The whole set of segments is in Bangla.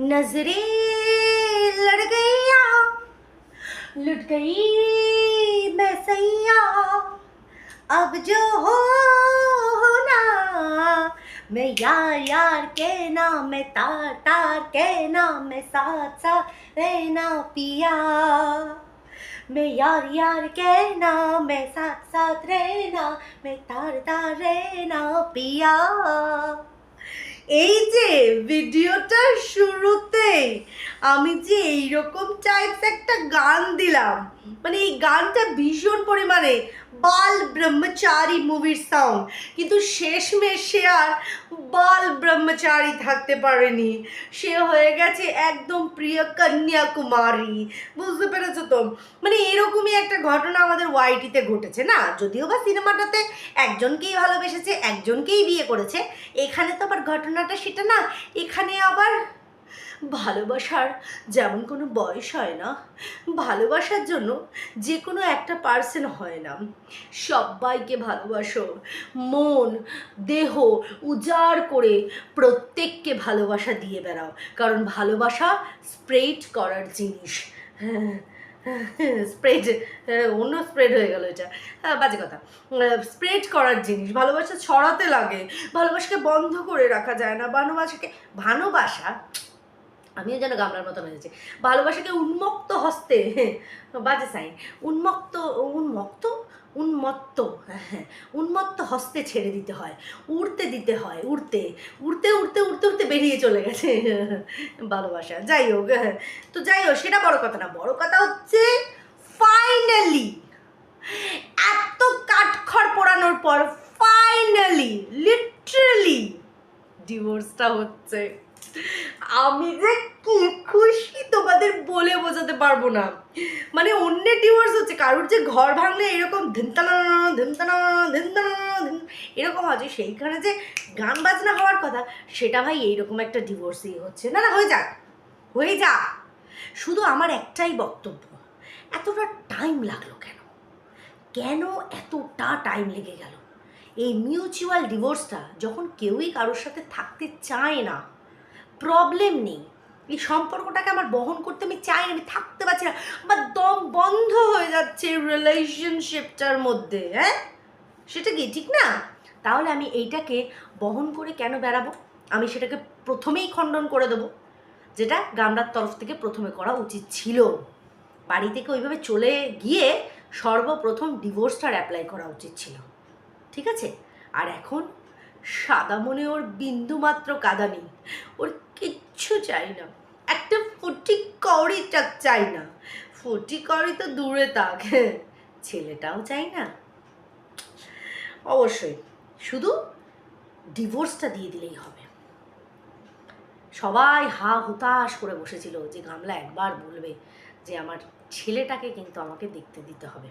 नज़रें लड़ गईया। लुट गई मैं सैया। अब जो हो, होना, मैं यार यार कहना, मैं तार तार कहना, मैं साथ साथ रहना पिया। मैं यार यार कहना, मैं साथ साथ रहना, मैं तार तार रहना पिया। এই যে ভিডিওটার শুরুতেই আমি যে এইরকম টাইপস একটা গান দিলাম মানে এই গানটা ভীষণ পরিমাণে বাল ব্রহ্মচারী মুভির সং কিন্তু শেষমেশ সে আর বাল ব্রহ্মচারী থাকতে পারেনি। সে হয়ে গেছে একদম প্রিয় কন্যাকুমারী। বুঝতে পেরেছ তো? মানে এরকমই একটা ঘটনা আমাদের ওয়াইটিতে ঘটেছে না? যদিও বা সিনেমাটাতে একজনকেই ভালোবেসেছে, একজনকেই বিয়ে করেছে। এখানে তো আবার ঘটনাটা সেটা না, এখানে আবার ভালোবাসার যেমন কোনো বয়স হয় না ভালোবাসার জন্য যে কোনো একটা পার্সন হয় না। সবাইকে ভালোবাসো। মন দেহ উজাড় করে প্রত্যেককে ভালোবাসা দিয়ে বেড়াও। কারণ ভালোবাসা স্প্রেড করার জিনিস। হ্যাঁ স্প্রেড অন্য স্প্রেড হয়ে গেল এটা। হ্যাঁ, বাজে কথা। স্প্রেড করার জিনিস। ভালোবাসা ছড়াতে লাগে। ভালোবাসাকে বন্ধ করে রাখা যায় না। ভালোবাসাকে ভালোবাসা আমিও যেন গামলার মতন হয়েছে ভালোবাসাকে উন্মুক্ত হস্তে, বাজে সাইন উন্মুক্ত উন্মুক্ত উন্মত্ত উন্মত্ত হস্তে ছেড়ে দিতে হয়, উড়তে দিতে হয়, উড়তে উড়তে উড়তে উড়তে উড়তে বেরিয়ে চলে গেছে ভালোবাসা। যাই হোক। তো যাই হোক, সেটা বড় কথা না, বড় কথা হচ্ছে ফাইনালি এত কাঠখড় পোড়ানোর পর ফাইনালি লিটারালি ডিভোর্সটা হচ্ছে। আমি যে কি খুশি তোমাদের বলে বোঝাতে পারব না। মানে অন্যের ডিভোর্স হচ্ছে, কারোর যে ঘর ভাঙলে এরকম ধিনতানা ধিনতানা ধিনতানা ধিন- এরকম আছে সেইখানে যে গান বাজনা হওয়ার কথা, সেটা ভাই এইরকম একটা ডিভোর্সই হচ্ছে। না না, হয়ে যাক, হয়ে যা শুধু আমার একটাই বক্তব্য, এতটা টাইম লাগল কেন? কেন এতটা টাইম লেগে গেল? এই মিউচুয়াল ডিভোর্সটা যখন কেউই কারোর সাথে থাকতে চায় না প্রবলেম নেই। এই সম্পর্কটাকে আমার বহন করতে আমি চাই আমি থাকতে পারছি না। আমার দম বন্ধ হয়ে যাচ্ছে রিলেশনশিপটার মধ্যে হ্যাঁ? সেটা কি, ঠিক না? তাহলে আমি এইটাকে বহন করে কেন বেড়াবো? আমি সেটাকে প্রথমেই খণ্ডন করে দেবো, যেটা গামলার তরফ থেকে প্রথমে করা উচিত ছিল। বাড়ি থেকে ওইভাবে চলে গিয়ে সর্বপ্রথম ডিভোর্সটার অ্যাপ্লাই করা উচিত ছিল। ঠিক আছে? আর এখন সাদা ওর বিন্দু মাত্র কাদা নেই। ওর কিচ্ছু চাই না। একটা ফুটি কড়িটা চাই না। ফুটি কড়ি তো দূরে থাক ছেলেটাও চাই না। অবশ্যই, শুধু ডিভোর্সটা দিয়ে দিলেই হবে। সবাই হা হুতাশ করে বসেছিল যে গামলা একবার বলবে যে আমার ছেলেটাকে কিন্তু আমাকে দেখতে দিতে হবে।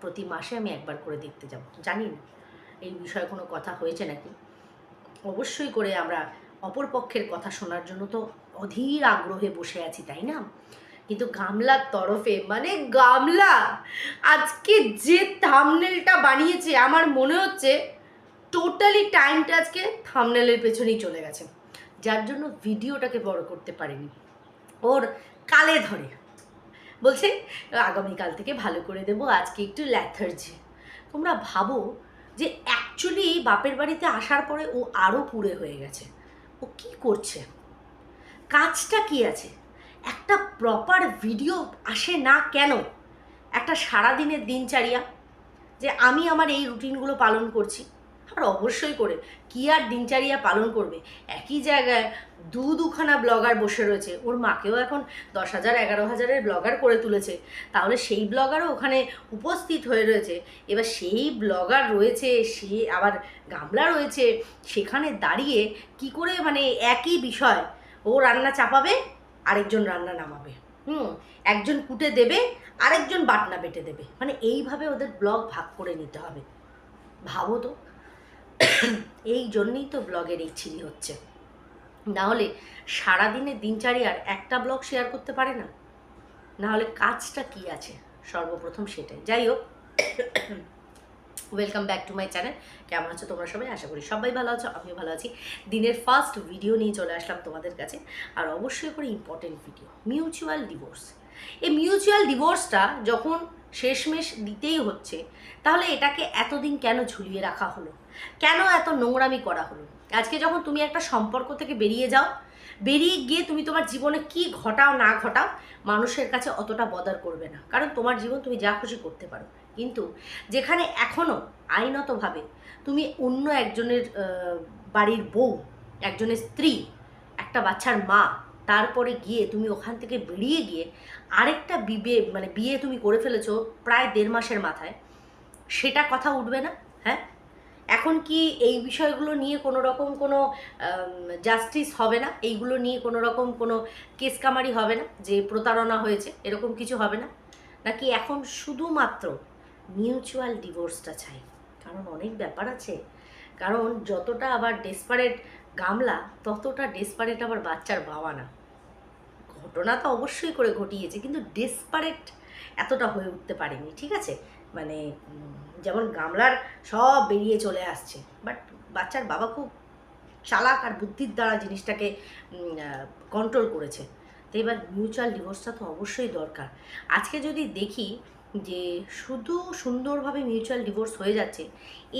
প্রতি মাসে আমি একবার করে দেখতে যাব। জানি না এই বিষয়ে কোনো কথা হয়েছে নাকি? অবশ্যই করে আমরা অপর পক্ষের কথা শোনার জন্য তো অধীর আগ্রহে বসে আছি, তাই না? কিন্তু গামলার তরফে মানে গামলা! আজকে যে থামনেলটা বানিয়েছে, আমার মনে হচ্ছে টোটালি টাইমটা আজকে থামনেলের পেছনেই চলে গেছে। যার জন্য ভিডিওটাকে বড় করতে পারেনি। ওর কালে ধরে। বলছে, আগামীকাল থেকে ভালো করে দেবো, আজকে একটু ল্যাথার্জি তোমরা ভাবো যে অ্যাকচুয়ালি বাপের বাড়িতে আসার পরে ও আরও পুড়ে হয়ে গেছে। ও কি করছে? কাজটা কি আছে? একটা প্রপার ভিডিও আসে না কেন? একটা সারাদিনের দিনচারিয়া। যে আমি আমার এই রুটিনগুলো পালন করছি। আর অবশ্যই করে। কি আর দিনচারিয়া পালন করবে? একই জায়গায় দু দুখানা ব্লগার বসে রয়েছে। ওর মাকেও এখন দশ হাজার, এগারো হাজারের ব্লগার করে তুলেছে। তাহলে সেই ব্লগারও ওখানে উপস্থিত হয়ে রয়েছে। এবার সেই ব্লগার রয়েছে, সে আবার গামলা রয়েছে। সেখানে দাঁড়িয়ে কি করে মানে একই বিষয়, ও রান্না চাপাবে, আরেকজন রান্না নামাবে। হুম, একজন কুটে দেবে, আরেকজন বাটনা বেটে দেবে। মানে এইভাবে ওদের ব্লগ ভাগ করে নিতে হবে। ভাবো তো। এই জন্যই তো ব্লগের এই ছিরি হচ্ছে। না হলে সারাদিনের দিনচারিয়ার একটা ব্লগ শেয়ার করতে পারে না। না হলে কাজটা কি আছে? সর্বপ্রথম সেটাই। যাই হোক welcome back to my channel কেমন আছো তোমরা সবাই? আশা করি সবাই ভালো আছো, আমিও ভালো আছি। দিনের ফার্স্ট ভিডিও নিয়ে চলে আসলাম তোমাদের কাছে। আর অবশ্যই করে ইম্পর্টেন্ট ভিডিও মিউচুয়াল ডিভোর্স এই মিউচুয়াল ডিভোর্সটা যখন শেষমেশ দিতেই হচ্ছে, তাহলে এটাকে এতদিন কেন ঝুলিয়ে রাখা হলো? কেন এত নোংরামি করা হলো? আজকে যখন তুমি একটা সম্পর্ক থেকে বেরিয়ে যাও, বেরিয়ে গিয়ে তুমি তোমার জীবনে কি ঘটাও, না ঘটাও, মানুষের কাছে অতটা বদার করবে না। কারণ তোমার জীবন তুমি যা খুশি করতে পারো। কিন্তু যেখানে এখনও আইনতভাবে তুমি অন্য একজনের বাড়ির বউ, একজনের স্ত্রী, একটা বাচ্চার মা, তারপরে গিয়ে তুমি ওখান থেকে বেরিয়ে গিয়ে আরেকটা বিবে মানে বিয়ে তুমি করে ফেলেছো প্রায় দেড় মাসের মাথায়, সেটা কথা উঠবে না? হ্যাঁ? এখন কি এই বিষয়গুলো নিয়ে কোনো রকম কোনো জাস্টিস হবে না? এইগুলো নিয়ে কোনো রকম কোনো কেস কামারি হবে না? যে প্রতারণা হয়েছে, এরকম কিছু হবে না? নাকি এখন শুধুমাত্র মিউচুয়াল ডিভোর্সটা চাই? কারণ অনেক ব্যাপার আছে। কারণ যতটা আবার ডেসপারেট গামলা, ততটা ডেসপারেট আবার বাচ্চার বাবা না। ঘটনা তো অবশ্যই করে ঘটিয়েছে, কিন্তু ডেসপারেট এতটা হয়ে উঠতে পারেনি, ঠিক আছে? মানে যেমন গামলার সব বেরিয়ে চলে আসছে। বাট বাচ্চার বাবা খুব চালাক আর বুদ্ধির দ্বারা জিনিসটাকে কন্ট্রোল করেছে। তো এবার মিউচুয়াল ডিভোর্সটা তো অবশ্যই দরকার। আজকে যদি দেখি যে শুধু সুন্দরভাবে মিউচুয়াল ডিভোর্স হয়ে যাচ্ছে,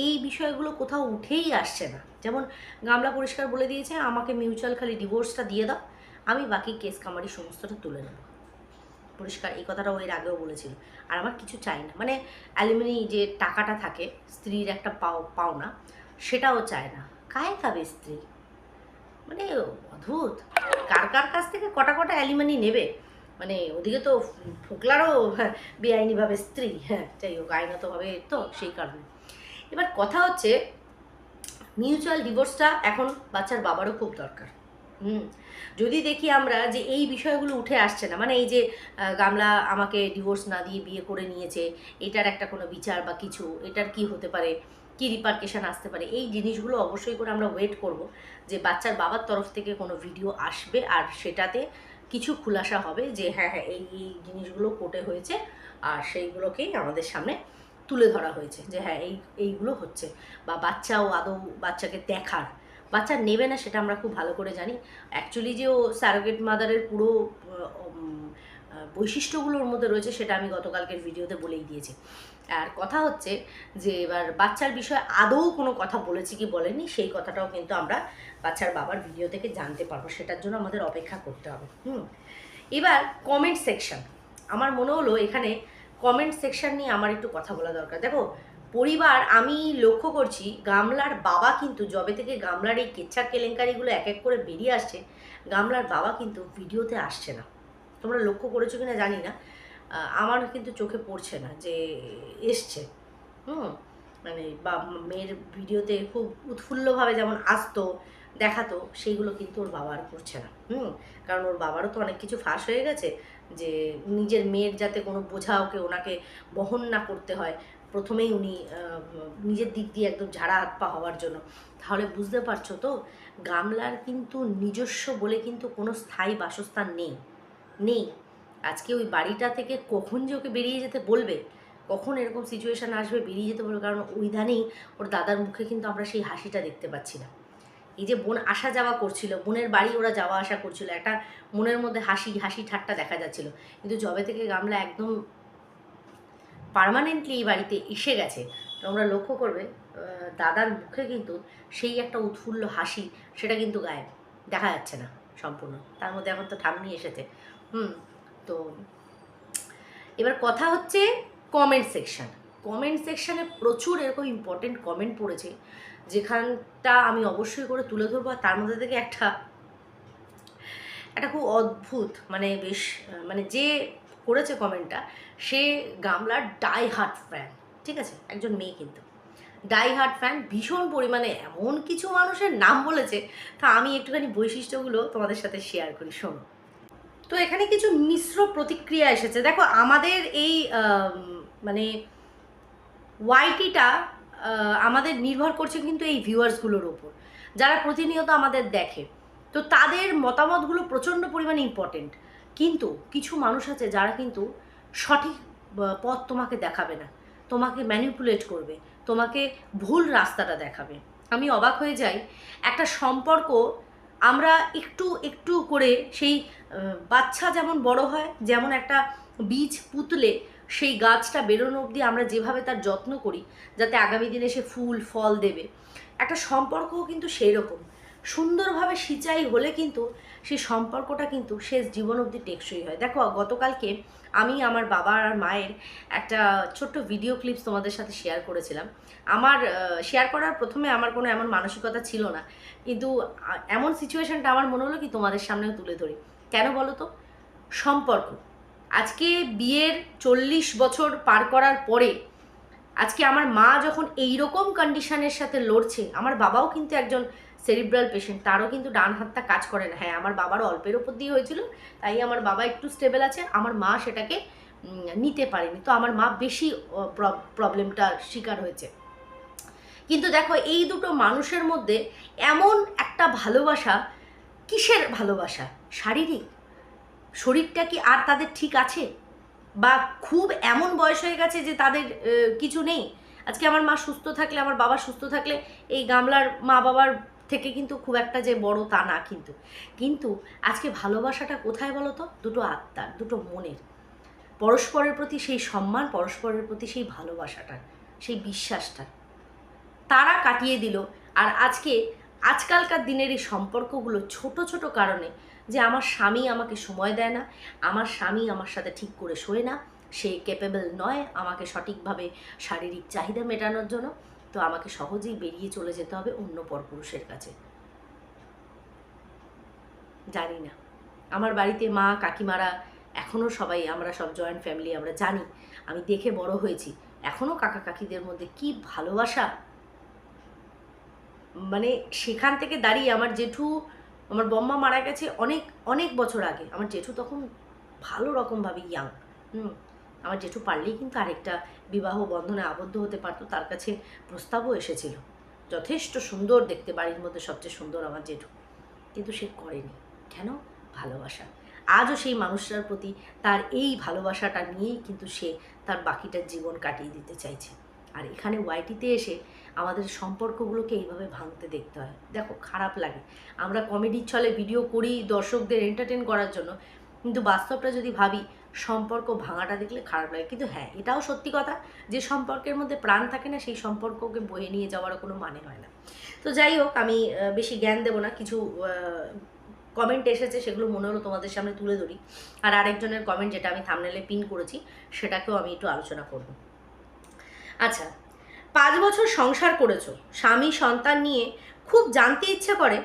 এই বিষয়গুলো কোথাও উঠেই আসছে না। যেমন গামলা পরিষ্কার বলে দিয়েছে, আমাকে মিউচুয়াল খালি ডিভোর্সটা দিয়ে দাও, আমি বাকি কেস কামারি সমস্তটা তুলে নেব। পরিষ্কার, এই কথাটাও এর আগেও বলেছিল। আর আমার কিছু চাই না। মানে অ্যালুমিনি যে টাকাটা থাকে, স্ত্রীর একটা পাও, পাওনা, সেটাও চায় না। কায় খাবে স্ত্রী? মানে অদ্ভুত। কার কার কাছ থেকে কটা কটা অ্যালিমানি নেবে? মানে ওদিকে তো ফোকলারও বেআইনিভাবে স্ত্রী। হ্যাঁ যাই হোক আইনতভাবে তো সেই কারণে। এবার কথা হচ্ছে মিউচুয়াল ডিভোর্সটা এখন বাচ্চার বাবারও খুব দরকার। হুম। যদি দেখি আমরা যে এই বিষয়গুলো উঠে আসছে না মানে এই যে গামলা আমাকে ডিভোর্স না দিয়ে বিয়ে করে নিয়েছে, এটার একটা কোনো বিচার বা কিছু, এটার কি হতে পারে, কি রিপার্কেশন আসতে পারে, এই জিনিসগুলো অবশ্যই করে আমরা ওয়েট করব যে বাচ্চার বাবার তরফ থেকে কোনো ভিডিও আসবে আর সেটাতে কিছু খুলাসা হবে যে হ্যাঁ হ্যাঁ এই এই জিনিসগুলো কোটে হয়েছে আর সেইগুলোকেই আমাদের সামনে তুলে ধরা হয়েছে যে হ্যাঁ এই, এইগুলো হচ্ছে বা বাচ্চা ও আদৌ বাচ্চাকে দেখার বাচ্চা নেবে না, সেটা আমরা খুব ভালো করে জানি। অ্যাকচুয়ালি যে ও স্যারোগেট মাদারের পুরো বৈশিষ্ট্যগুলোর মধ্যে রয়েছে, সেটা আমি গতকালকের ভিডিওতে বলেই দিয়েছি। আর কথা হচ্ছে যে, এবার বাচ্চার বিষয়ে আদৌ কোনো কথা বলেছি কি বলেনি, সেই কথাটাও কিন্তু আমরা বাচ্চার বাবার ভিডিও থেকে জানতে পারব। সেটার জন্য আমাদের অপেক্ষা করতে হবে। হুম। এবার কমেন্ট সেকশন আমার মনে হলো এখানে কমেন্ট সেকশন নিয়ে আমার একটু কথা বলা দরকার। দেখো পরিবার, আমি লক্ষ্য করছি গামলার বাবা কিন্তু জবে থেকে গামলার এই কেচ্ছা কেলেঙ্কারিগুলো এক এক করে বেরিয়ে আসছে, গামলার বাবা কিন্তু ভিডিওতে আসছে না। তোমরা লক্ষ্য করেছ কিনা জানি না। আমার কিন্তু চোখে পড়ছে না যে এসছে। হুম মানে বা মেয়ের ভিডিওতে খুব উৎফুল্লভাবে যেমন আসতো, দেখাতো, সেইগুলো কিন্তু ওর বাবা আর করছে না। হুম, কারণ ওর বাবারও তো অনেক কিছু ফাঁস হয়ে গেছে যে নিজের মেয়ের যাতে কোনো বোঝা ওকে ওনাকে বহন না করতে হয় প্রথমেই উনি নিজের দিক দিয়ে একদম ঝাড়া হাত পা হওয়ার জন্য। তাহলে বুঝতে পারছ তো, গামলার কিন্তু নিজস্ব বলে কিন্তু কোনো স্থায়ী বাসস্থান নেই। নেই। আজকে ওই বাড়িটা থেকে কখন যে ওকে বেরিয়ে যেতে বলবে, কখন এরকম সিচুয়েশান আসবে বেরিয়ে যেতে বলবে, কারণ ওই ধানেই ওর দাদার মুখে কিন্তু আমরা সেই হাসিটা দেখতে পাচ্ছি না। এই যে বোন আসা যাওয়া করছিল, বোনের বাড়ি ওরা যাওয়া আসা করছিল, একটা মনের মধ্যে হাসি হাসি ঠাট্টা দেখা যাচ্ছিল। কিন্তু জবে থেকে গামলা একদম পার্মানেন্টলি এই বাড়িতে এসে গেছে। তোমরা লক্ষ্য করবে দাদার মুখে কিন্তু সেই একটা উৎফুল্ল হাসি, সেটা কিন্তু গায়েব। দেখা যাচ্ছে না সম্পূর্ণ। তার মধ্যে এখন তো ঠাম্মি এসেছে। হুম, তো এবার কথা হচ্ছে কমেন্ট সেকশন কমেন্ট সেকশানে প্রচুর এরকম ইম্পর্টেন্ট কমেন্ট পড়েছে, যেখানটা আমি অবশ্যই করে তুলে ধরবো আর তার মধ্যে থেকে একটা একটা খুব অদ্ভুত মানে বেশ মানে যে করেছে কমেন্টটা সে গামলার ডাই হার্ট ফ্যান ঠিক আছে? একজন মেয়ে কিন্তু। ডাই হার্ট ফ্যান ভীষণ পরিমাণে এমন কিছু মানুষের নাম বলেছে, তা আমি একটুখানি বৈশিষ্ট্যগুলো তোমাদের সাথে শেয়ার করি, শোনো। তো এখানে কিছু মিশ্র প্রতিক্রিয়া এসেছে। দেখো, আমাদের এই মানে ওয়াইটিটা আমাদের নির্ভর করছে কিন্তু এই ভিউয়ার্সগুলোর ওপর, যারা প্রতিনিয়ত আমাদের দেখে। তো তাদের মতামতগুলো প্রচণ্ড পরিমাণে ইম্পর্টেন্ট কিন্তু কিছু মানুষ আছে যারা কিন্তু সঠিক পথ তোমাকে দেখাবে না। তোমাকে ম্যানিপুলেট করবে, তোমাকে ভুল রাস্তাটা দেখাবে। আমি অবাক হয়ে যাই, একটা সম্পর্ক আমরা একটু একটু করে সেই বাচ্চা যেমন বড় হয়, যেমন একটা বীজ পুতলে সেই গাছটা বেরোনো অবধি আমরা যেভাবে তার যত্ন করি, যাতে আগামী দিনে সে ফুল, ফল দেবে। একটা সম্পর্কও কিন্তু সেই রকম। সুন্দরভাবে সিঁচাই হলে কিন্তু সেই সম্পর্কটা কিন্তু শেষ জীবন অবধি টেকসই হয়। দেখো, গতকালকে আমি আমার বাবা আর মায়ের একটা ছোট্ট ভিডিও ক্লিপস তোমাদের সাথে শেয়ার করেছিলাম। আমার শেয়ার করার প্রথমে আমার কোনো এমন মানসিকতা ছিল না। কিন্তু এমন সিচুয়েশনটা আমার মনে হলো কি তোমাদের সামনেও তুলে ধরি। কেন বলো তো? সম্পর্ক। আজকে বিয়ের চল্লিশ বছর পার করার পরে আজকে আমার মা যখন এই রকম কন্ডিশনের সাথে লড়ছে, আমার বাবাও কিন্তু একজন সেরিব্রাল পেশেন্ট তারও কিন্তু ডান হাতটা কাজ করে না। হ্যাঁ আমার বাবার অল্পের ওপর দিয়ে হয়েছিল, তাই আমার বাবা একটু স্টেবল আছে, আমার মা সেটাকে নিতে পারেনি। তো আমার মা বেশি প্রবলেমটার শিকার হয়েছে। কিন্তু দেখো, এই দুটো মানুষের মধ্যে এমন একটা ভালোবাসা, কিসের ভালোবাসা? শারীরিক? শরীরটা কি আর তাদের ঠিক আছে? বা খুব এমন বয়স হয়ে গেছে যে তাদের কিছু নেই? আজকে আমার মা সুস্থ থাকলে, আমার বাবা সুস্থ থাকলে, এই গামলার মা বাবার থেকে কিন্তু খুব একটা যে বড় তা না কিন্তু। কিন্তু আজকে ভালোবাসাটা কোথায় বলো তো দুটো আত্মার, দুটো মনের। পরস্পরের প্রতি সেই সম্মান, পরস্পরের প্রতি সেই ভালোবাসাটা, সেই বিশ্বাসটা তারা কাটিয়ে দিল। আর আজকে, আজকালকার দিনের এই সম্পর্কগুলো ছোট ছোট কারণে যে আমার স্বামী আমাকে সময় দেয় না, আমার স্বামী আমার সাথে ঠিক করে শোয় না, সে ক্যাপেবল নয় আমাকে সঠিকভাবে শারীরিক চাহিদা মেটানোর জন্য। তো আমাকে সহজেই বেরিয়ে চলে যেতে হবে অন্য পরপুরুষের কাছে। জানি না। আমার বাড়িতে মা, কাকিমারা এখনও সবাই, আমরা সব জয়েন্ট ফ্যামিলি আমরা জানি। আমি দেখে বড় হয়েছি। এখনও কাকা কাকিদের মধ্যে কি ভালোবাসা? মানে সেখান থেকে দাঁড়িয়ে আমার জেঠু, আমার বম্মা মারা গেছে অনেক অনেক বছর আগে। আমার জেঠু তখন ভালো রকমভাবে ইয়াং হুম। আমার জেঠু পারলেই কিন্তু আরেকটা বিবাহ বন্ধনে আবদ্ধ হতে পারতো, তার কাছে প্রস্তাবও এসেছিল। যথেষ্ট সুন্দর দেখতে বাড়ির মধ্যে সবচেয়ে সুন্দর আমার জেঠু। কিন্তু সে করেনি। কেন? ভালোবাসা। আজও সেই মানুষটার প্রতি তার এই ভালোবাসাটা নিয়েই কিন্তু সে তার বাকিটার জীবন কাটিয়ে দিতে চাইছে। আর এখানে ওয়াইটিতে এসে আমাদের সম্পর্কগুলোকে এইভাবে ভাঙতে দেখতে হয়। দেখো, খারাপ লাগে। আমরা কমেডির ছলে ভিডিও করি দর্শকদের এন্টারটেন করার জন্য। কিন্তু বাস্তবটা যদি ভাবি সম্পর্ক ভাঙাটা দেখলে খারাপ লাগে। কিন্তু হ্যাঁ এটাও সত্যি কথা যে সম্পর্কের মধ্যে প্রাণ থাকে না, সেই সম্পর্ককে বয়ে নিয়ে যাওয়ারও কোনো মানে হয় না। তো যাই হোক, আমি বেশি জ্ঞান দেবো না, কিছু কমেন্ট এসেছে, সেগুলো মনে হলো তোমাদের সামনে তুলে ধরি। আর আরেকজনের কমেন্ট যেটা আমি থামনেলে পিন করেছি, সেটাকেও আমি একটু আলোচনা করব। আচ্ছা পাঁচ বছর সংসার করেছ, স্বামী সন্তান নিয়ে খুব জানতে ইচ্ছে করে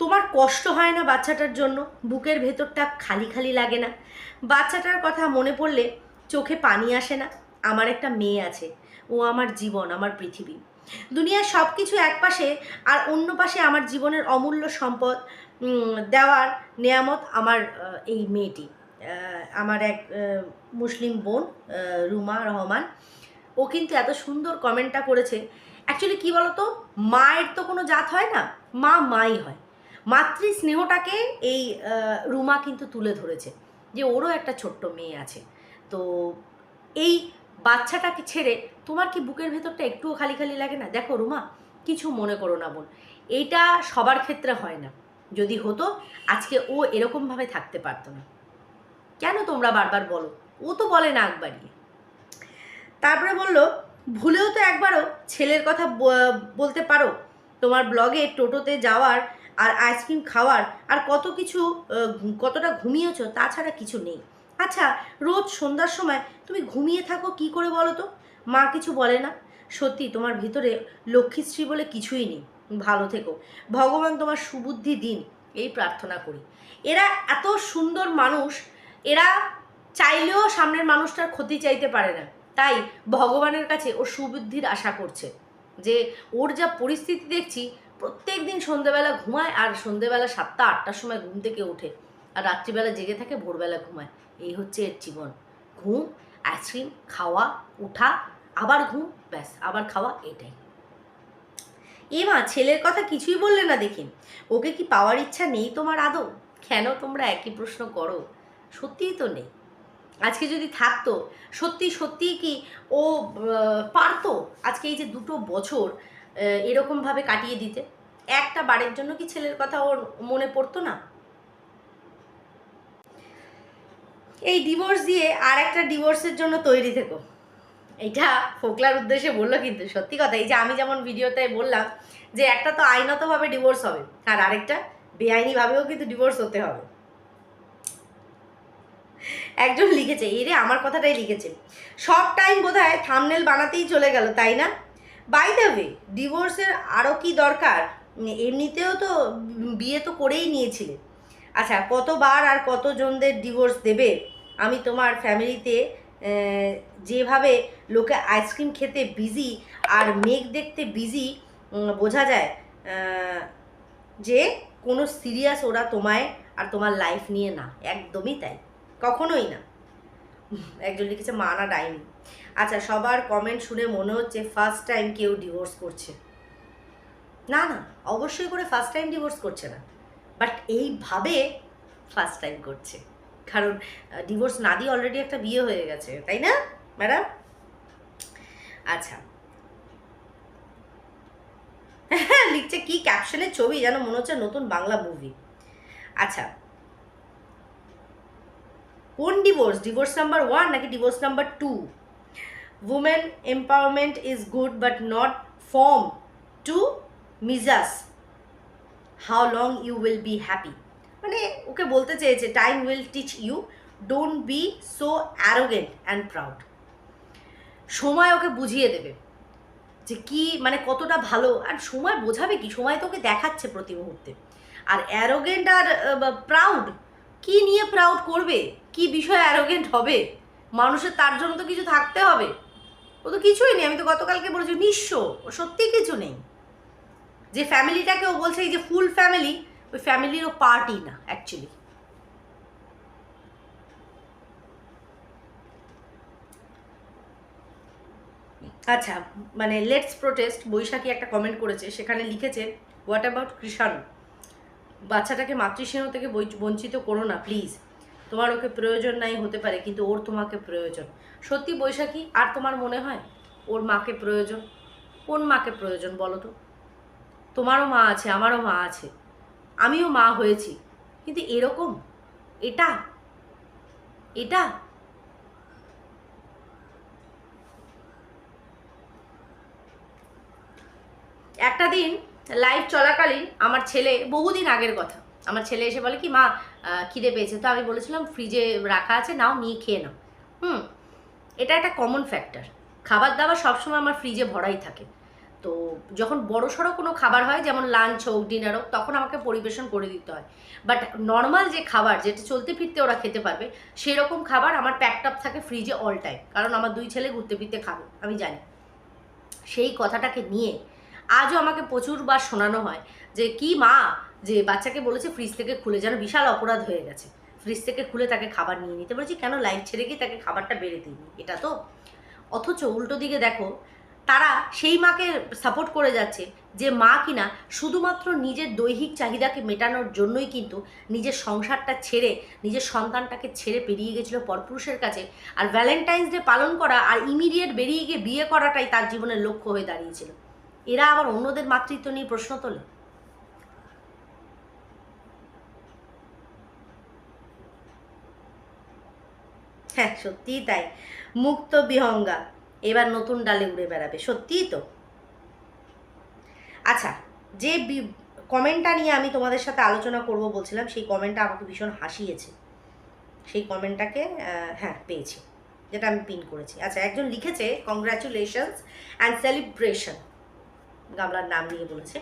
তোমার কষ্ট হয় না বাচ্চাটার জন্য? বুকের ভেতরটা খালি খালি লাগে না। বাচ্চাটার কথা মনে পড়লে চোখে পানি আসে না। আমার একটা মেয়ে আছে। ও আমার জীবন, আমার পৃথিবী। দুনিয়ার সব কিছু এক পাশে আর অন্য পাশে আমার জীবনের অমূল্য সম্পদ দেওয়ার নেয়ামত আমার এই মেয়েটি। আমার এক মুসলিম বোন রুমা রহমান। ও কিন্তু এত সুন্দর কমেন্টটা করেছে। অ্যাকচুয়ালি কী বলতো? মায়ের তো কোনো জাত হয় না। মা মাই হয়। মাতৃ স্নেহটাকে এই রুমা কিন্তু তুলে ধরেছে যে ওরও একটা ছোট্ট মেয়ে আছে। তো এই বাচ্চাটাকে ছেড়ে তোমার কি বুকের ভেতরটা একটুও খালি খালি লাগে না? দেখো রুমা, কিছু মনে করো না বোন। এইটা সবার ক্ষেত্রে হয় না। যদি হতো, আজকে ও এরকমভাবে থাকতে পারতো না। কেন তোমরা বারবার বলো? ও তো বলে না একবারই তারপরে বলল, ভুলেও তো একবারও ছেলের কথা বলতে পারো। তোমার ব্লগে টোটোতে যাওয়ার আর আইসক্রিম খাওয়ার আর কত কিছু কতটা ঘুমিয়েছো তাছাড়া কিছু নেই। আচ্ছা রোজ সন্ধ্যার সময় তুমি ঘুমিয়ে থাকো কি করে বলো তো? মা কিছু বলে না। সত্যি তোমার ভিতরে লক্ষ্মীশ্রী বলে কিছুই নেই। ভালো থেকো। ভগবান তোমার সুবুদ্ধি দিন, এই প্রার্থনা করি। এরা এত সুন্দর মানুষ, এরা চাইলেও সামনের মানুষটার ক্ষতি চাইতে পারে না। তাই ভগবানের কাছে ও সুবুদ্ধির আশা করছে। যে ওর যা পরিস্থিতি দেখছি প্রত্যেক দিন সন্ধেবেলা ঘুমায় আর সন্ধেবেলা সাতটা, আটটার সময় ঘুম থেকে ওঠে। আর রাত্রিবেলা জেগে থাকে, ভোরবেলা ঘুমায়। এই হচ্ছে এর জীবন। ঘুম, আইসক্রিম, খাওয়া, উঠা, আবার ঘুম, ব্যাস, আবার খাওয়া, এটাই। এ মা ছেলের কথা কিছুই বললে না দেখি। ওকে কি পাওয়ার ইচ্ছা নেই তোমার আদৌ? কেন তোমরা একই প্রশ্ন করো? সত্যিই তো নেই। আজকে যদি থাকতো, সত্যি সত্যি কি ও পারতো? আজকে এই যে দুটো বছর এরকমভাবে কাটিয়ে দিতে। একটা বারের জন্য কি ছেলের কথা ওর মনে পড়তো না? এই ডিভোর্স দিয়ে আর একটা ডিভোর্সের জন্য তৈরি থেকো। এইটা ফোকলার উদ্দেশ্যে বলল কিন্তু সত্যি কথা, এই যে আমি যেমন ভিডিওতে বললাম যে একটা তো আইনতভাবে ডিভোর্স হবে, আর আরেকটা বেআইনিভাবেও কিন্তু ডিভোর্স হতে হবে। একজন লিখেছে এরে আমার কথাটাই লিখেছে, সব টাইম বোধ হয় থামনেল বানাতেই চলে গেল, তাই না? বাই দ্য ওয়ে ডিভোর্সের আরও কি দরকার? এমনিতেও তো বিয়ে তো করেই নিয়েছিলে। আচ্ছা কতবার আর কতজনদের ডিভোর্স দেবে? আমি তোমার ফ্যামিলিতে যেভাবে লোকে আইসক্রিম খেতে বিজি আর মেঘ দেখতে বিজি বোঝা যায় যে কোনো সিরিয়াস ওরা তোমায় আর তোমার লাইফ নিয়ে না। একদমই তাই। কখনোই না। একজন লিখেছে মা না ডাইনি। আচ্ছা সবার কমেন্ট শুনে মনে হচ্ছে ফার্স্ট টাইম কেউ ডিভোর্স করছে। না না, অবশ্যই করে ফার্স্ট টাইম ডিভোর্স করছে না। বাট এইভাবে ফার্স্ট টাইম করছে। কারণ ডিভোর্স না দিয়ে অলরেডি একটা বিয়ে হয়ে গেছে, তাই না ম্যাডাম আচ্ছা। হ্যাঁ লিখছে কি ক্যাপশনের ছবি যেন মনে হচ্ছে নতুন বাংলা মুভি আচ্ছা। কোন ডিভোর্স ডিভোর্স নাম্বার ওয়ান নাকি divorce number two women empowerment is good but not for to misuse how long you will be happy মানে ওকে বলতে চেয়েছে time will teach you don't be so arrogant and proud সময় ওকে বুঝিয়ে দেবে যে কি মানে কতটা ভালো। আর সময় বোঝাবে কি? সময় তো ওকে দেখাচ্ছে প্রতি মুহূর্তে। আর অ্যারোগেন্ট আর প্রাউড কি নিয়ে প্রাউড করবে? কি বিষয়ে অ্যারোগেন্ট হবে? মানুষের তার জন্য তো কিছু থাকতে হবে। ও তো কিছুই নেই, আমি তো গতকালকে বলেছি, নিঃস্ব, ও সত্যিই কিছু নেই। যে ফ্যামিলিটাকে ও বলছে, এই যে ফুল ফ্যামিলি, ওই ফ্যামিলিরও পার্টই না অ্যাকচুয়ালি আচ্ছা মানে লেটস প্রোটেস্ট বৈশাখী একটা কমেন্ট করেছে, সেখানে লিখেছে হোয়াট অ্যাবাউট কৃষাণ? বাচ্চাটাকে মাতৃস্নেহ থেকে বঞ্চিত করো না প্লিজ তোমার ওকে প্রয়োজন নাই হতে পারে, কিন্তু ওর তোমাকে প্রয়োজন। সত্যি বৈশাখী, আর তোমার মনে হয়? ওর মাকে প্রয়োজন? কোন মাকে প্রয়োজন বলো তো? তোমারও মা আছে, আমারও মা আছে। আমিও মা হয়েছি। কিন্তু এরকম? এটা? এটা? একটা দিন লাইভ চলাকালীন আমার ছেলে, বহুদিন আগের কথা, আমার ছেলে এসে বলে কি, মা খিদে পেয়েছে। তো আমি বলেছিলাম, ফ্রিজে রাখা আছে, নাও, নিয়ে খেয়ে নাও। হুম, এটা একটা কমন ফ্যাক্টর খাবার দাবার সবসময় আমার ফ্রিজে ভরাই থাকে। তো যখন বড় সড়ো কোনো খাবার হয়, যেমন লাঞ্চ হোক ডিনার হোক, তখন আমাকে পরিবেশন করে দিতে হয়। বাট নর্মাল যে খাবার, যেটা চলতে ফিরতে ওরা খেতে পারবে, সেরকম খাবার আমার প্যাকড থাকে ফ্রিজে অল টাইম কারণ আমার দুই ছেলে ঘুরতে ফিরতে খাবে, আমি জানি। সেই কথাটাকে নিয়ে আজও আমাকে প্রচুরবার শোনানো হয় যে, কি মা যে বাচ্চাকে বলেছে ফ্রিজ থেকে খুলে যেন বিশাল অপরাধ হয়ে গেছে। ফ্রিজ থেকে খুলে তাকে খাবার নিয়ে নিতে। বলেছি, কেন লাইফ ছেড়ে গিয়ে তাকে খাবারটা বেড়ে দিইনি এটা তো অথচ উল্টো দিকে দেখো, তারা সেই মাকে সাপোর্ট করে যাচ্ছে যে মা কিনা শুধুমাত্র নিজের দৈহিক চাহিদাকে মেটানোর জন্যই কিন্তু নিজের সংসারটা ছেড়ে, নিজের সন্তানটাকে ছেড়ে পেরিয়ে গেছিল পরপুরুষের কাছে। আর ভ্যালেন্টাইন্স ডে পালন করা আর ইমিডিয়েট বেরিয়ে গিয়ে বিয়ে করাটাই তার জীবনের লক্ষ্য হয়ে দাঁড়িয়েছিল। এরা আবার অন্যদের মাতৃত্ব নিয়ে প্রশ্ন তোলে। হ্যাঁ সত্যিই তাই। মুক্ত বিহঙ্গা, এবার নতুন ডালে উড়ে বেড়াবে, সত্যিই তো। আচ্ছা যে কমেন্টটা নিয়ে আমি তোমাদের সাথে আলোচনা করব বলছিলাম, সেই কমেন্টটা আমাকে ভীষণ হাসিয়েছে। সেই কমেন্টটাকে হ্যাঁ পেয়েছি, যেটা আমি পিন করেছি। আচ্ছা একজন লিখেছে কংগ্রাচুলেশনস অ্যান্ড সেলিব্রেশন গামলার নাম নিয়ে বলেছে।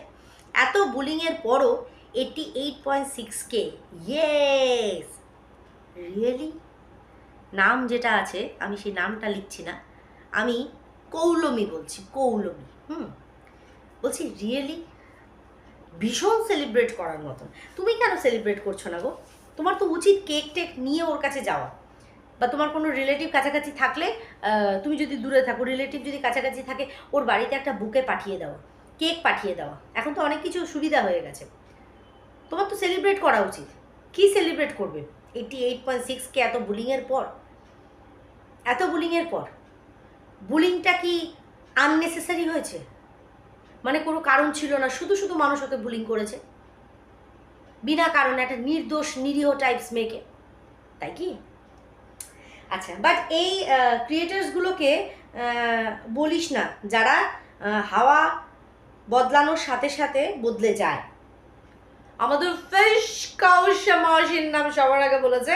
এত বুলিংয়ের পরও এইটি এইট পয়েন্ট সিক্স কে ইয়েস রিয়েলি নাম যেটা আছে, আমি সেই নামটা লিখছি না। আমি কৌলমি বলছি, কৌলমি, হুম? বলছি রিয়েলি ভীষণ সেলিব্রেট করার মতন। তুমি কেন সেলিব্রেট করছ না গো? তোমার তো উচিত কেক টেক নিয়ে ওর কাছে যাওয়া। বা তোমার কোনো রিলেটিভ কাছাকাছি থাকলে তুমি যদি দূরে থাকো রিলেটিভ যদি কাছাকাছি থাকে, ওর বাড়িতে একটা বুকে পাঠিয়ে দেওয়া কেক পাঠিয়ে দেওয়া। এখন তো অনেক কিছু সুবিধা হয়ে গেছে। তোমার তো সেলিব্রেট করা উচিত। কি সেলিব্রেট করবে? এইটি এইট পয়েন্ট সিক্সকে এত বুলিংয়ের পর? এত বুলিংয়ের পর? বুলিংটা কি আননেসেসারি হয়েছে? মানে কোনো কারণ ছিল না, শুধু শুধু মানুষ ওকে বুলিং করেছে? বিনা কারণে একটা নির্দোষ, নিরীহ টাইপস মেয়েকে। তাই কি? আচ্ছা বাট এই ক্রিয়েটার্সগুলোকে বলিস না, যারা হাওয়া বদলানোর সাথে সাথে বদলে যায়। আমাদের ফিশ কাউসা মাসির নাম সবার আগে বলেছে।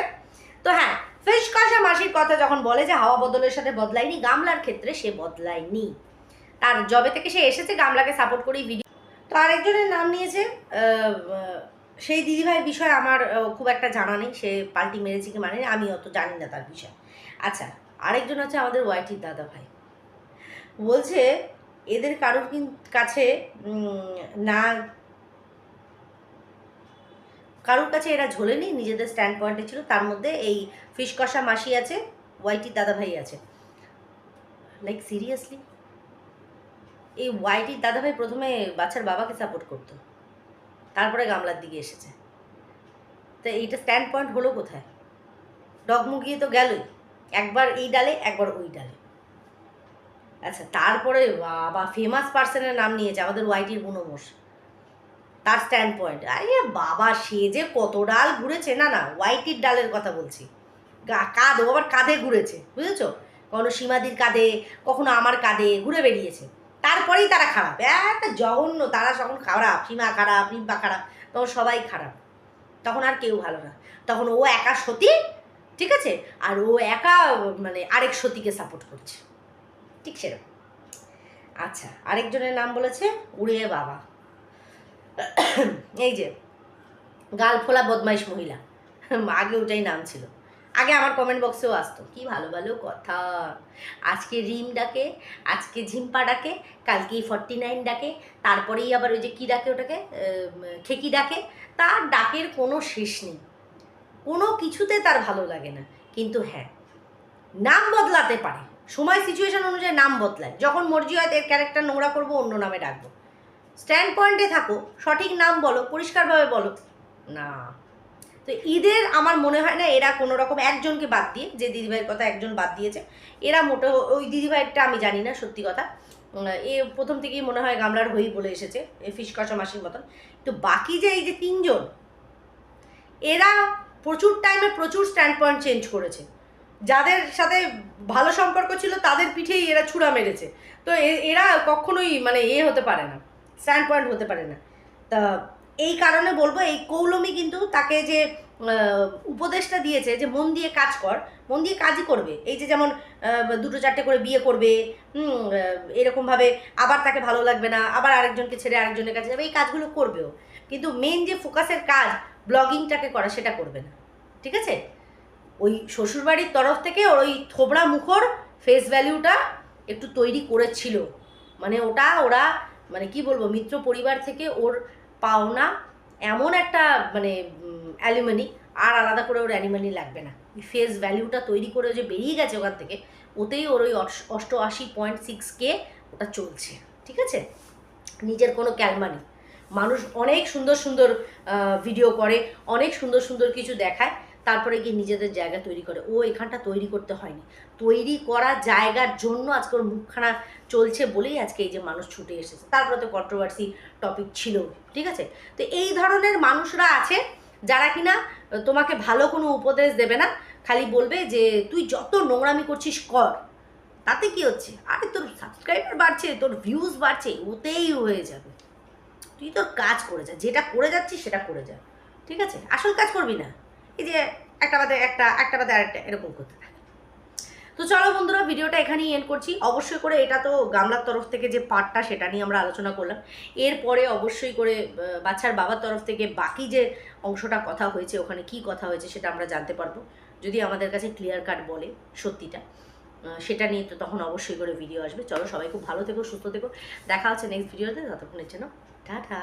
তো হ্যাঁ ফিশ কাউসা মাসির কথা যখন বলে যে হাওয়া বদলের সাথে বদলায়নি, গামলার ক্ষেত্রে সে বদলায়নি। তার জবে থেকে সে এসেছে, গামলাকে সাপোর্ট করেই ভিডিও তো আরেকজনের নাম নিয়েছে সেই দিদিভাইয়ের বিষয়ে আমার খুব একটা জানা নেই, সে পাল্টি মেরেছে কি মানে আমি অত জানি না তার বিষয়ে। আচ্ছা আরেকজন হচ্ছে আমাদের ওয়াইটির দাদা ভাই বলছে, এদের কারোর কাছে না কারোর কাছে এরা ঝোলেনি, নিজেদের স্ট্যান্ড পয়েন্টে ছিল। তার মধ্যে এই ফিশ কষা মাসি আছে ওয়াইটির দাদা ভাই আছে। লাইক সিরিয়াসলি এই ওয়াইটির দাদা ভাই প্রথমে বাচ্চার বাবাকে সাপোর্ট করতো। তারপরে গামলার দিকে এসেছে। তো এইটা স্ট্যান্ড পয়েন্ট হলো কোথায়? ডগমুগিয়ে তো গেলই। একবার এই ডালে, একবার ওই ডালে। আচ্ছা তারপরে বাবা ফেমাস পার্সনের নাম নিয়েছে, আমাদের ওয়াইটির বুনোমোষ তার স্ট্যান্ড পয়েন্ট আরে বাবা, সে যে কত ডাল ঘুরেছে, না না ওয়াইটির ডালের কথা বলছি। কাঁধ ও আবার কাঁধে ঘুরেছে, বুঝেছ? কখনো সীমাদির কাঁধে, কখনো আমার কাঁধে ঘুরে বেরিয়েছে তারপরেই তারা খারাপ। একটা জঘন্য, তারা যখন খারাপ, সীমা খারাপ রিম্পা খারাপ, তখন সবাই খারাপ। তখন আর কেউ ভালো না। তখন ও একা সতী, ঠিক আছে? আর ও একা মানে আরেক সতীকে সাপোর্ট করছে। ঠিক সেরকম। আচ্ছা আরেকজনের নাম বলেছে উড়িয়ে বাবা। এই যে গাল ফোলা বদমাইশ মহিলা। আগে ওটাই নাম ছিল। আগে আমার কমেন্ট বক্সেও আসতো, কি ভালো ভালো কথা। আজকে রিম ডাকে, আজকে ঝিম্পা ডাকে, কালকে ফর্টি নাইন ডাকে, তারপরেই আবার ওই যে কী ডাকে ওটাকে? ঠেকি ডাকে। তার ডাকের কোনো শেষ নেই। কোনো কিছুতে তার ভালো লাগে না। কিন্তু হ্যাঁ নাম বদলাতে পারে। সময় সিচুয়েশন অনুযায়ী নাম বদলায়। যখন মর্জি হয়, এর ক্যারেক্টার নোংরা করব, অন্য নামে ডাকবো। স্ট্যান্ড পয়েন্টে থাকো, সঠিক নাম বলো, পরিষ্কারভাবে বলো। না। তো ঈদের আমার মনে হয় না এরা কোনো রকম একজনকে বাদ দিয়ে, যে দিদিভাইয়ের কথা একজন বাদ দিয়েছে, এরা মোটেও ওই দিদিভাইয়েরটা আমি জানি না, সত্যি কথা। এ প্রথম থেকেই মনে হয় গামলার হই বলে এসেছে, এ ফিস কষা মাসির মতন। তো বাকি যে এই যে তিনজন, এরা প্রচুর টাইমে প্রচুর স্ট্যান্ড পয়েন্ট চেঞ্জ করেছে। যাদের সাথে ভালো সম্পর্ক ছিল, তাদের পিঠেই এরা ছুরা মেরেছে। তো এরা কখনোই মানে এ হতে পারে না। স্ট্যান্ড পয়েন্ট হতে পারে না। তা এই কারণে বলব, এই কৌলমি কিন্তু তাকে যে উপদেশটা দিয়েছে যে, মন দিয়ে কাজ কর, মন দিয়ে কাজই করবে। এই যে যেমন দুটো চারটে করে বিয়ে করবে এরকমভাবে আবার তাকে ভালো লাগবে না, আবার আরেকজনকে ছেড়ে আরেকজনের কাছে যাবে, এই কাজগুলো করবেও। কিন্তু মেন যে ফোকাসের কাজ ব্লগিংটাকে করা, সেটা করবে না। ঠিক আছে? ওই শ্বশুরবাড়ির তরফ থেকে ওর ওই থোবড়া মুখর ফেস ভ্যালিউটা একটু তৈরি করেছিল। মানে ওটা ওরা মানে কি বলব, মিত্র পরিবার থেকে ওর পাওনা এমন একটা মানে অ্যালিমানি আর আলাদা করে ওর অ্যানিমানি লাগবে না। ফেস ভ্যালিউটা তৈরি করে যে বেরিয়ে গেছে ওখান থেকে, ওতেই ওর ওই অষ্ট- অষ্টআশি পয়েন্ট সিক্স কে ওটা চলছে, ঠিক আছে? নিজের কোনো ক্যালমা নেই। মানুষ অনেক সুন্দর সুন্দর ভিডিও করে, অনেক সুন্দর সুন্দর কিছু দেখায়। তারপরে গিয়ে নিজেদের জায়গা তৈরি করে। ও এখানটা তৈরি করতে হয়নি। তৈরি করা জায়গার জন্য আজকে ওর মুখখানা চলছে বলেই আজকে এই যে মানুষ ছুটে এসেছে। তারপরে তো কন্ট্রোভার্সি টপিক ছিল। ঠিক আছে? তো এই ধরনের মানুষরা আছে যারা কিনা তোমাকে ভালো কোনো উপদেশ দেবে না। খালি বলবে যে, তুই যত নোংরামি করছিস কর। তাতে কি হচ্ছে? আরে তোর সাবস্ক্রাইবার বাড়ছে, তোর ভিউজ বাড়ছে, ওতেই হয়ে যাবে। তুই তোর কাজ করে যা। যেটা করে যাচ্ছিস সেটা করে যা। ঠিক আছে? আসল কাজ করবি না। এই যে একটা বাদে একটা একটা বাদে আরেকটা, এরকম করতে থাকে। তো চলো বন্ধুরা, ভিডিওটা এখানেই এন্ড করছি। অবশ্যই করে এটা তো গামলার তরফ থেকে যে পার্টটা সেটা নিয়ে আমরা আলোচনা করলাম। এরপরে অবশ্যই করে বাচ্চার বাবার তরফ থেকে বাকি যে অংশটা কথা হয়েছে, ওখানে কি কথা হয়েছে, সেটা আমরা জানতে পারব। যদি আমাদের কাছে ক্লিয়ার কাট বলে সত্যিটা সেটা নিয়ে তো তখন অবশ্যই করে ভিডিও আসবে। চলো সবাই খুব ভালো থেকো, সুস্থ থেকো। দেখা হচ্ছে নেক্সট ভিডিওতে ততক্ষণের জন্য, টাটা।